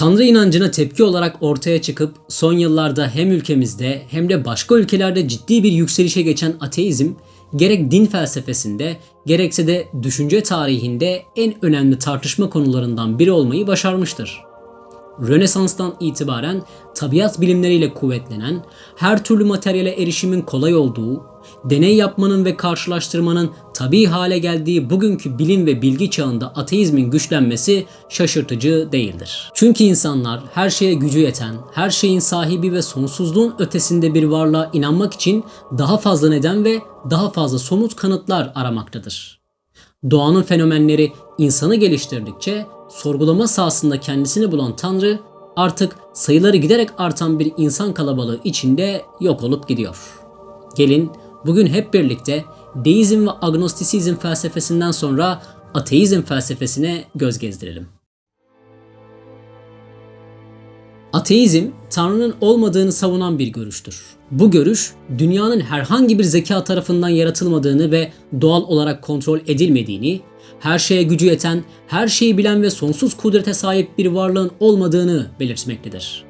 Tanrı inancına tepki olarak ortaya çıkıp son yıllarda hem ülkemizde hem de başka ülkelerde ciddi bir yükselişe geçen ateizm gerek din felsefesinde gerekse de düşünce tarihinde en önemli tartışma konularından biri olmayı başarmıştır. Rönesans'tan itibaren tabiat bilimleriyle kuvvetlenen, her türlü materyale erişimin kolay olduğu, deney yapmanın ve karşılaştırmanın tabii hale geldiği bugünkü bilim ve bilgi çağında ateizmin güçlenmesi şaşırtıcı değildir. Çünkü insanlar her şeye gücü yeten, her şeyin sahibi ve sonsuzluğun ötesinde bir varlığa inanmak için daha fazla neden ve daha fazla somut kanıtlar aramaktadır. Doğanın fenomenleri insanı geliştirdikçe sorgulama sahasında kendisini bulan Tanrı artık sayıları giderek artan bir insan kalabalığı içinde yok olup gidiyor. Gelin bugün hep birlikte deizm ve agnostisizm felsefesinden sonra ateizm felsefesine göz gezdirelim. Ateizm, Tanrı'nın olmadığını savunan bir görüştür. Bu görüş, dünyanın herhangi bir zeka tarafından yaratılmadığını ve doğal olarak kontrol edilmediğini, her şeye gücü yeten, her şeyi bilen ve sonsuz kudrete sahip bir varlığın olmadığını belirtmektedir.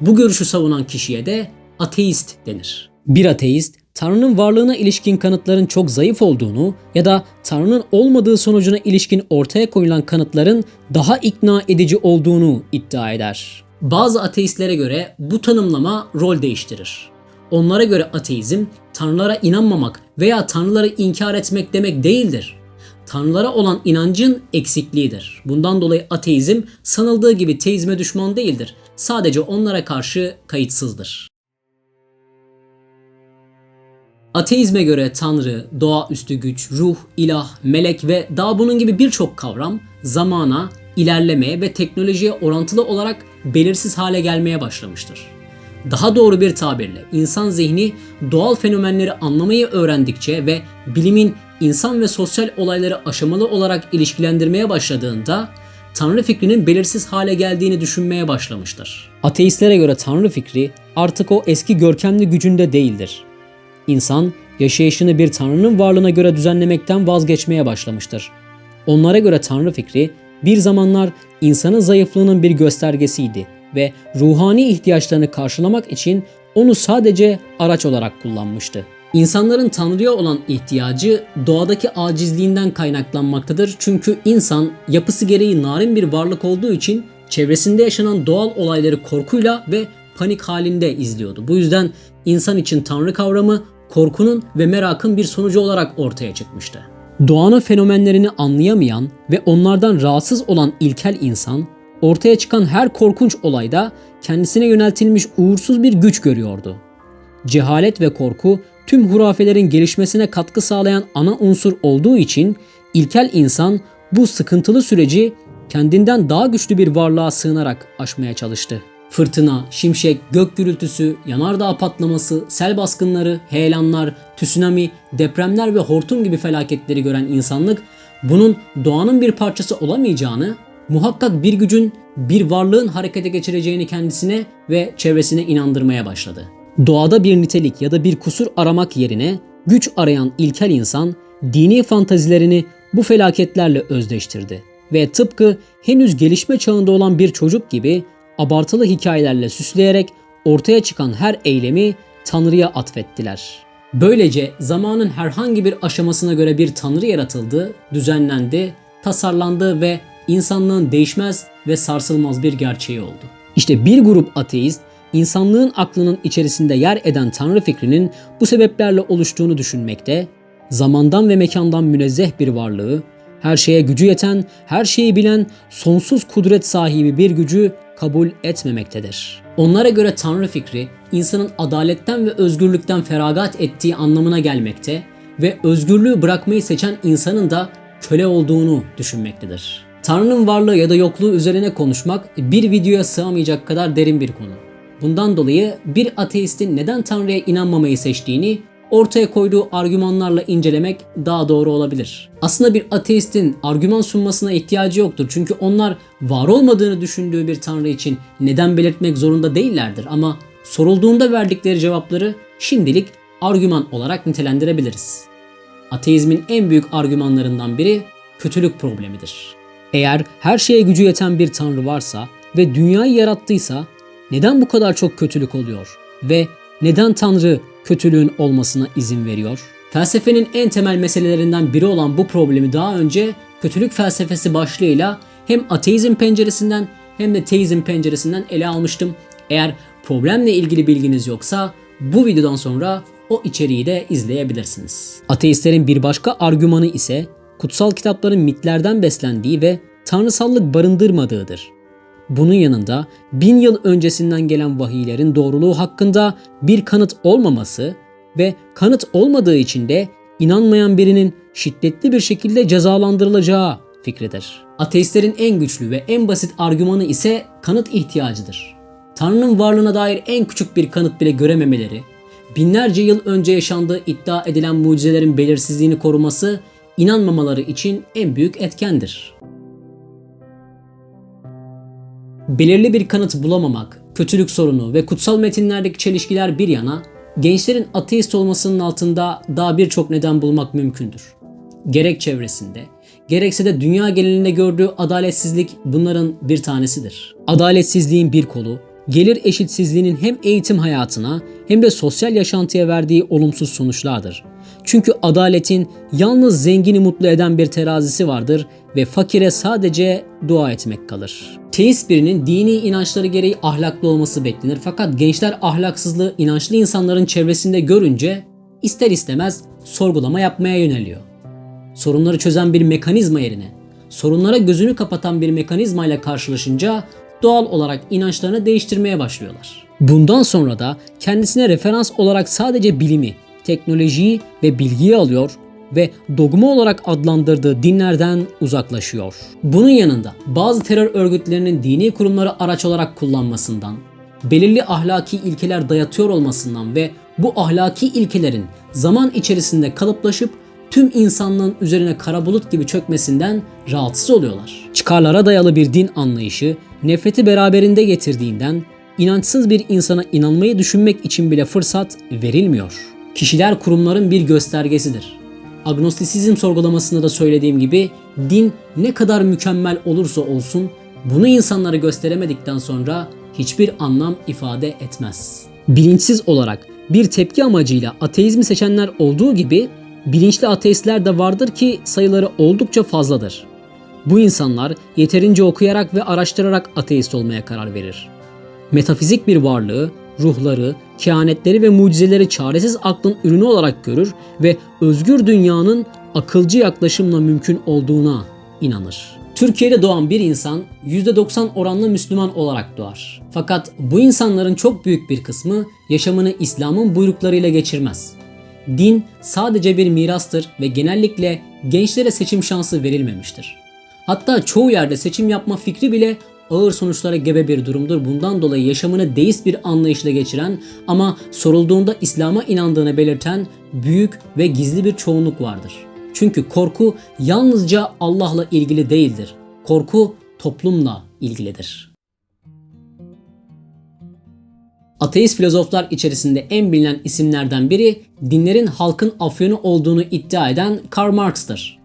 Bu görüşü savunan kişiye de ateist denir. Bir ateist, Tanrı'nın varlığına ilişkin kanıtların çok zayıf olduğunu ya da Tanrı'nın olmadığı sonucuna ilişkin ortaya koyulan kanıtların daha ikna edici olduğunu iddia eder. Bazı ateistlere göre bu tanımlama rol değiştirir. Onlara göre ateizm, tanrılara inanmamak veya tanrıları inkar etmek demek değildir. Tanrılara olan inancın eksikliğidir. Bundan dolayı ateizm sanıldığı gibi teizme düşman değildir. Sadece onlara karşı kayıtsızdır. Ateizme göre Tanrı, doğaüstü güç, ruh, ilah, melek ve daha bunun gibi birçok kavram zamana, ilerlemeye ve teknolojiye orantılı olarak belirsiz hale gelmeye başlamıştır. Daha doğru bir tabirle insan zihni doğal fenomenleri anlamayı öğrendikçe ve bilimin insan ve sosyal olayları aşamalı olarak ilişkilendirmeye başladığında Tanrı fikrinin belirsiz hale geldiğini düşünmeye başlamıştır. Ateistlere göre Tanrı fikri artık o eski görkemli gücünde değildir. İnsan yaşayışını bir Tanrı'nın varlığına göre düzenlemekten vazgeçmeye başlamıştır. Onlara göre Tanrı fikri bir zamanlar insanın zayıflığının bir göstergesiydi ve ruhani ihtiyaçlarını karşılamak için onu sadece araç olarak kullanmıştı. İnsanların Tanrı'ya olan ihtiyacı doğadaki acizliğinden kaynaklanmaktadır. Çünkü insan yapısı gereği narin bir varlık olduğu için çevresinde yaşanan doğal olayları korkuyla ve panik halinde izliyordu. Bu yüzden insan için Tanrı kavramı korkunun ve merakın bir sonucu olarak ortaya çıkmıştı. Doğanın fenomenlerini anlayamayan ve onlardan rahatsız olan ilkel insan, ortaya çıkan her korkunç olayda kendisine yöneltilmiş uğursuz bir güç görüyordu. Cehalet ve korku tüm hurafelerin gelişmesine katkı sağlayan ana unsur olduğu için ilkel insan bu sıkıntılı süreci kendinden daha güçlü bir varlığa sığınarak aşmaya çalıştı. Fırtına, şimşek, gök gürültüsü, yanardağ patlaması, sel baskınları, heyelanlar, tsunami, depremler ve hortum gibi felaketleri gören insanlık bunun doğanın bir parçası olamayacağını, muhakkak bir gücün, bir varlığın harekete geçireceğini kendisine ve çevresine inandırmaya başladı. Doğada bir nitelik ya da bir kusur aramak yerine güç arayan ilkel insan dini fantazilerini bu felaketlerle özdeştirdi ve tıpkı henüz gelişme çağında olan bir çocuk gibi abartılı hikayelerle süsleyerek ortaya çıkan her eylemi Tanrı'ya atfettiler. Böylece zamanın herhangi bir aşamasına göre bir Tanrı yaratıldı, düzenlendi, tasarlandı ve insanlığın değişmez ve sarsılmaz bir gerçeği oldu. İşte bir grup ateist insanlığın aklının içerisinde yer eden Tanrı fikrinin bu sebeplerle oluştuğunu düşünmekte, zamandan ve mekandan münezzeh bir varlığı, her şeye gücü yeten, her şeyi bilen, sonsuz kudret sahibi bir gücü kabul etmemektedir. Onlara göre Tanrı fikri insanın adaletten ve özgürlükten feragat ettiği anlamına gelmekte ve özgürlüğü bırakmayı seçen insanın da köle olduğunu düşünmektedir. Tanrı'nın varlığı ya da yokluğu üzerine konuşmak bir videoya sığamayacak kadar derin bir konu. Bundan dolayı bir ateistin neden Tanrı'ya inanmamayı seçtiğini ortaya koyduğu argümanlarla incelemek daha doğru olabilir. Aslında bir ateistin argüman sunmasına ihtiyacı yoktur. Çünkü onlar var olmadığını düşündüğü bir tanrı için neden belirtmek zorunda değillerdir ama sorulduğunda verdikleri cevapları şimdilik argüman olarak nitelendirebiliriz. Ateizmin en büyük argümanlarından biri kötülük problemidir. Eğer her şeye gücü yeten bir tanrı varsa ve dünyayı yarattıysa neden bu kadar çok kötülük oluyor ve neden Tanrı kötülüğün olmasına izin veriyor? Felsefenin en temel meselelerinden biri olan bu problemi daha önce kötülük felsefesi başlığıyla hem ateizm penceresinden hem de teizm penceresinden ele almıştım. Eğer problemle ilgili bilginiz yoksa bu videodan sonra o içeriği de izleyebilirsiniz. Ateistlerin bir başka argümanı ise kutsal kitapların mitlerden beslendiği ve tanrısallık barındırmadığıdır. Bunun yanında bin yıl öncesinden gelen vahiylerin doğruluğu hakkında bir kanıt olmaması ve kanıt olmadığı için de inanmayan birinin şiddetli bir şekilde cezalandırılacağı fikridir. Ateistlerin en güçlü ve en basit argümanı ise kanıt ihtiyacıdır. Tanrı'nın varlığına dair en küçük bir kanıt bile görememeleri, binlerce yıl önce yaşandığı iddia edilen mucizelerin belirsizliğini koruması inanmamaları için en büyük etkendir. Belirli bir kanıt bulamamak, kötülük sorunu ve kutsal metinlerdeki çelişkiler bir yana, gençlerin ateist olmasının altında daha birçok neden bulmak mümkündür. Gerek çevresinde, gerekse de dünya genelinde gördüğü adaletsizlik bunların bir tanesidir. Adaletsizliğin bir kolu, gelir eşitsizliğinin hem eğitim hayatına hem de sosyal yaşantıya verdiği olumsuz sonuçlardır. Çünkü adaletin yalnız zengini mutlu eden bir terazisi vardır ve fakire sadece dua etmek kalır. Teist birinin dini inançları gereği ahlaklı olması beklenir fakat gençler ahlaksızlığı inançlı insanların çevresinde görünce ister istemez sorgulama yapmaya yöneliyor. Sorunları çözen bir mekanizma yerine sorunlara gözünü kapatan bir mekanizmayla karşılaşınca doğal olarak inançlarını değiştirmeye başlıyorlar. Bundan sonra da kendisine referans olarak sadece bilimi, teknolojiyi ve bilgiyi alıyor ve dogma olarak adlandırdığı dinlerden uzaklaşıyor. Bunun yanında bazı terör örgütlerinin dini kurumları araç olarak kullanmasından, belirli ahlaki ilkeler dayatıyor olmasından ve bu ahlaki ilkelerin zaman içerisinde kalıplaşıp tüm insanlığın üzerine kara bulut gibi çökmesinden rahatsız oluyorlar. Çıkarlara dayalı bir din anlayışı nefreti beraberinde getirdiğinden inançsız bir insana inanmayı düşünmek için bile fırsat verilmiyor. Kişiler kurumların bir göstergesidir. Agnostisizm sorgulamasında da söylediğim gibi din ne kadar mükemmel olursa olsun bunu insanlara gösteremedikten sonra hiçbir anlam ifade etmez. Bilinçsiz olarak bir tepki amacıyla ateizmi seçenler olduğu gibi bilinçli ateistler de vardır ki sayıları oldukça fazladır. Bu insanlar yeterince okuyarak ve araştırarak ateist olmaya karar verir. Metafizik bir varlığı, ruhları, kehanetleri ve mucizeleri çaresiz aklın ürünü olarak görür ve özgür dünyanın akılcı yaklaşımla mümkün olduğuna inanır. Türkiye'de doğan bir insan %90 oranlı Müslüman olarak doğar. Fakat bu insanların çok büyük bir kısmı yaşamını İslam'ın buyruklarıyla geçirmez. Din sadece bir mirastır ve genellikle gençlere seçim şansı verilmemiştir. Hatta çoğu yerde seçim yapma fikri bile ağır sonuçlara gebe bir durumdur. Bundan dolayı yaşamını deist bir anlayışla geçiren ama sorulduğunda İslam'a inandığını belirten büyük ve gizli bir çoğunluk vardır. Çünkü korku yalnızca Allah'la ilgili değildir. Korku toplumla ilgilidir. Ateist filozoflar içerisinde en bilinen isimlerden biri dinlerin halkın afyonu olduğunu iddia eden Karl Marx'tır.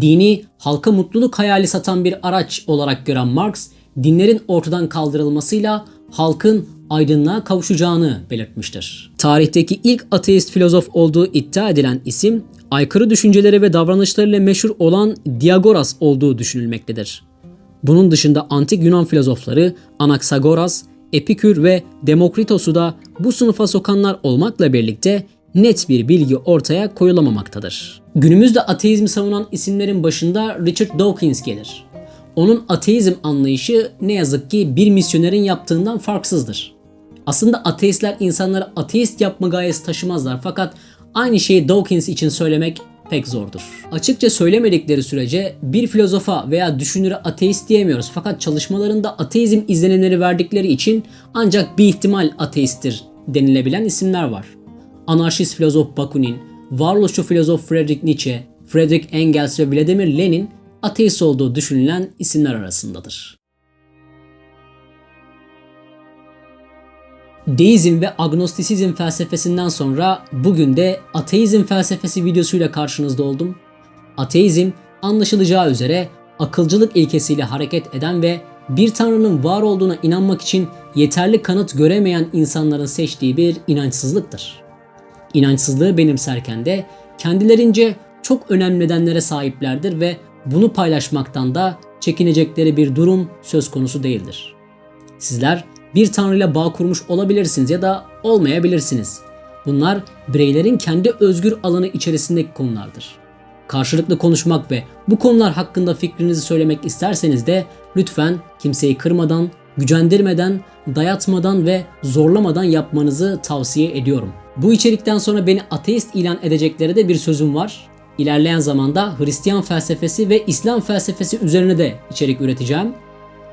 Dini halka mutluluk hayali satan bir araç olarak gören Marx, dinlerin ortadan kaldırılmasıyla halkın aydınlığa kavuşacağını belirtmiştir. Tarihteki ilk ateist filozof olduğu iddia edilen isim, aykırı düşünceleri ve davranışlarıyla meşhur olan Diagoras olduğu düşünülmektedir. Bunun dışında antik Yunan filozofları Anaxagoras, Epikür ve Demokritos'u da bu sınıfa sokanlar olmakla birlikte net bir bilgi ortaya koyulamamaktadır. Günümüzde ateizmi savunan isimlerin başında Richard Dawkins gelir. Onun ateizm anlayışı ne yazık ki bir misyonerin yaptığından farksızdır. Aslında ateistler insanları ateist yapma gayesi taşımazlar fakat aynı şeyi Dawkins için söylemek pek zordur. Açıkça söylemedikleri sürece bir filozofa veya düşünüre ateist diyemiyoruz fakat çalışmalarında ateizm izlenimleri verdikleri için ancak bir ihtimal ateisttir denilebilen isimler var. Anarşist filozof Bakunin, varoluşçu filozof Friedrich Nietzsche, Friedrich Engels ve Vladimir Lenin ateist olduğu düşünülen isimler arasındadır. Deizm ve agnostisizm felsefesinden sonra bugün de ateizm felsefesi videosuyla karşınızda oldum. Ateizm anlaşılacağı üzere akılcılık ilkesiyle hareket eden ve bir tanrının var olduğuna inanmak için yeterli kanıt göremeyen insanların seçtiği bir inançsızlıktır. İnançsızlığı benimserken de kendilerince çok önemli nedenlere sahiplerdir ve bunu paylaşmaktan da çekinecekleri bir durum söz konusu değildir. Sizler bir tanrıyla bağ kurmuş olabilirsiniz ya da olmayabilirsiniz. Bunlar bireylerin kendi özgür alanı içerisindeki konulardır. Karşılıklı konuşmak ve bu konular hakkında fikrinizi söylemek isterseniz de lütfen kimseyi kırmadan, gücendirmeden, dayatmadan ve zorlamadan yapmanızı tavsiye ediyorum. Bu içerikten sonra beni ateist ilan edecekleri de bir sözüm var. İlerleyen zamanda Hristiyan felsefesi ve İslam felsefesi üzerine de içerik üreteceğim.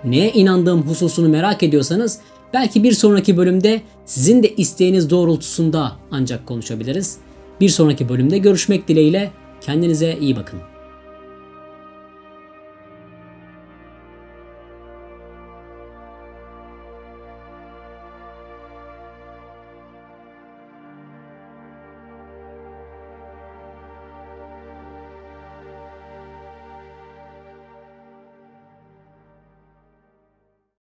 Neye inandığım hususunu merak ediyorsanız belki bir sonraki bölümde sizin de isteğiniz doğrultusunda ancak konuşabiliriz. Bir sonraki bölümde görüşmek dileğiyle kendinize iyi bakın.